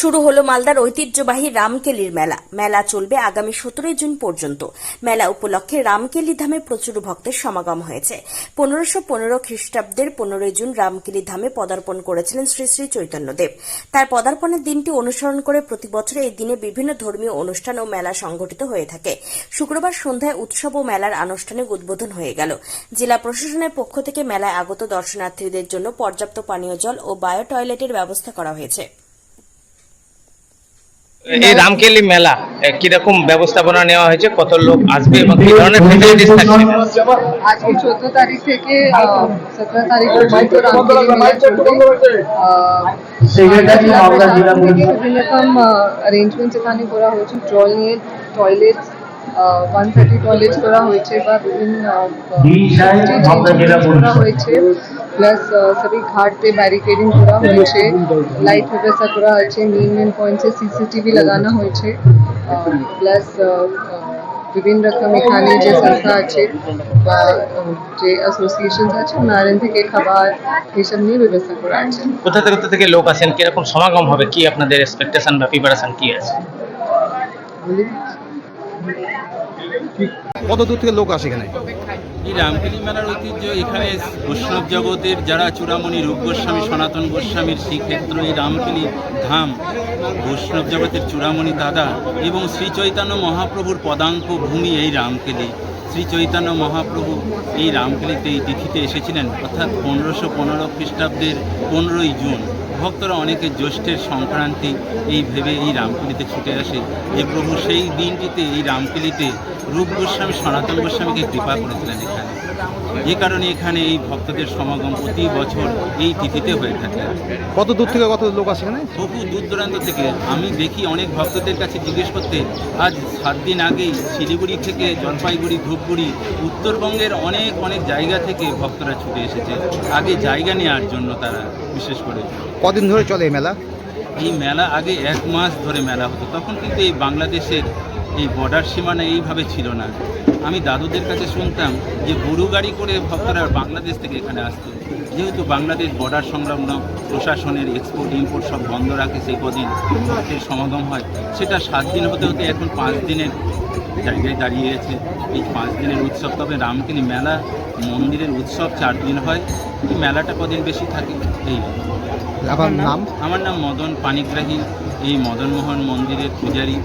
শুরু হলো মালদার ঐতিহ্যবাহী রামকেলির মেলা। মেলা চলবে আগামী সতেরোই জুন পর্যন্ত। মেলা উপলক্ষে রামকেলি ধামে প্রচুর ভক্তের সমাগম হয়েছে। পনেরোশো পনেরো খ্রিস্টাব্দের পনেরোই জুন রামকেলি ধামে পদার্পণ করেছিলেন শ্রী শ্রী চৈতন্যদেব। তার পদার্পণের দিনটি অনুসরণ করে প্রতি বছর এই দিনে বিভিন্ন ধর্মীয় অনুষ্ঠান ও মেলা সংঘটিত হয়ে থাকে। শুক্রবার সন্ধ্যায় উৎসব ও মেলার আনুষ্ঠানিক উদ্বোধন হয়ে গেল। জেলা প্রশাসনের পক্ষ থেকে মেলায় আগত দর্শনার্থীদের জন্য পর্যাপ্ত পানীয় জল ও বায়ো টয়লেটের ব্যবস্থা করা হয়েছে। এই রামকেলি মেলা কীরকম ব্যবস্থাপনা নেওয়া হয়েছে কত লোক আসবে এবং কি ধরনের ফেসিলিটিস থাকছে? আজকে চোদ্দ তারিখ থেকে সতেরো তারিখ পর্যন্ত রামকেলি মেলা চলবে। বিভিন্ন রকম অ্যারেঞ্জমেন্টস এখানে করা হয়েছে। জল নিয়ে টয়লেট ওয়ান থার্টি টয়লেট করা হয়েছে বা বিভিন্ন করা হয়েছে। প্লাস सभी घाट पे बैरिकेडिंग করা হয়েছে লাইট ব্যবস্থা করা হয়েছে মেন মেন পয়েন্টসে সিসিটিভি লাগানো হয়েছে প্লাস বিভিন্ন রকম এখানে যে সংস্থা আছে বা আহ, যে অ্যাসোসিয়েশন আছে ওনাদের থেকে খাবার এসব নিয়ে ব্যবস্থা করা আছে কোথা থেকে কোথা থেকে লোক আসেন কিরকম সমাগম হবে কি আপনাদের এক্সপেকটেশন বা প্রিপারেশন কি আছে বলি কত দূর থেকে লোক আসে এখানে এই রামকেলি মেলার ঐতিহ্য এখানে বৈষ্ণব জগতের যারা চূড়ামণি রূপ গোস্বামী, সনাতন গোস্বামীর শ্রীক্ষেত্র, এই রামকেলি ধাম, বৈষ্ণব জগতের চূড়ামণি দাদা এবং শ্রী চৈতন্য মহাপ্রভুর পদাঙ্ক ভূমি এই রামকেলি। শ্রী চৈতন্য মহাপ্রভু এই রামকেলিতে এই তিথিতে এসেছিলেন, অর্থাৎ পনেরোশো পনেরো খ্রিস্টাব্দের পনেরোই জুন। ভক্তরা অনেকে জ্যৈষ্ঠের সংক্রান্তি এই ভেবে এই রামকেলিতে ছুটে আসে। যে প্রভু সেই দিনটিতে এই রামকেলিতে রূপ গোস্বামী সনাতন গোস্বামীকে কৃপা করেছিলেন এখানে। যে কারণে এখানে এই ভক্তদের সমাগম প্রতি বছর এই তিথিতে হয়ে থাকে। কত দূর থেকে কত লোক আসে এখানে? বহু দূর দূরান্ত থেকে আমি দেখি অনেক ভক্তদের কাছে জিজ্ঞেস করতে আজ সাত দিন আগেই শিলিগুড়ি থেকে জলপাইগুড়ি ধূপগুড়ি উত্তরবঙ্গের অনেক অনেক জায়গা থেকে ভক্তরা ছুটে এসেছে। আগে জায়গা নেওয়ার জন্য তারা বিশেষ করে। কদিন ধরে চলে এই মেলা? এই মেলা আগে এক মাস ধরে মেলা হতো। তখন কিন্তু এই বাংলাদেশের এই বর্ডার সীমানা এইভাবে ছিল না। আমি দাদুদের কাছে শুনতাম যে গরু গাড়ি করে ভক্তরা বাংলাদেশ থেকে এখানে আসতো। যেহেতু বাংলাদেশ বর্ডার সংলগ্ন প্রশাসনের এক্সপোর্ট ইম্পোর্ট সব বন্ধ রাখে সেই কদিন ভক্তের সমাগম হয় সেটা সাত দিন হতে হতে এখন পাঁচ দিনের জায়গায় দাঁড়িয়েছে এই পাঁচ দিনের উৎসব তবে রামকেলি মেলা মন্দিরের উৎসব চার দিন হয়। এই মেলাটা কদিন বেশি থাকে? এই আমার নাম? আমার নাম মদন পানিগ্রাহী এই মদনমোহন মন্দিরের পূজারী।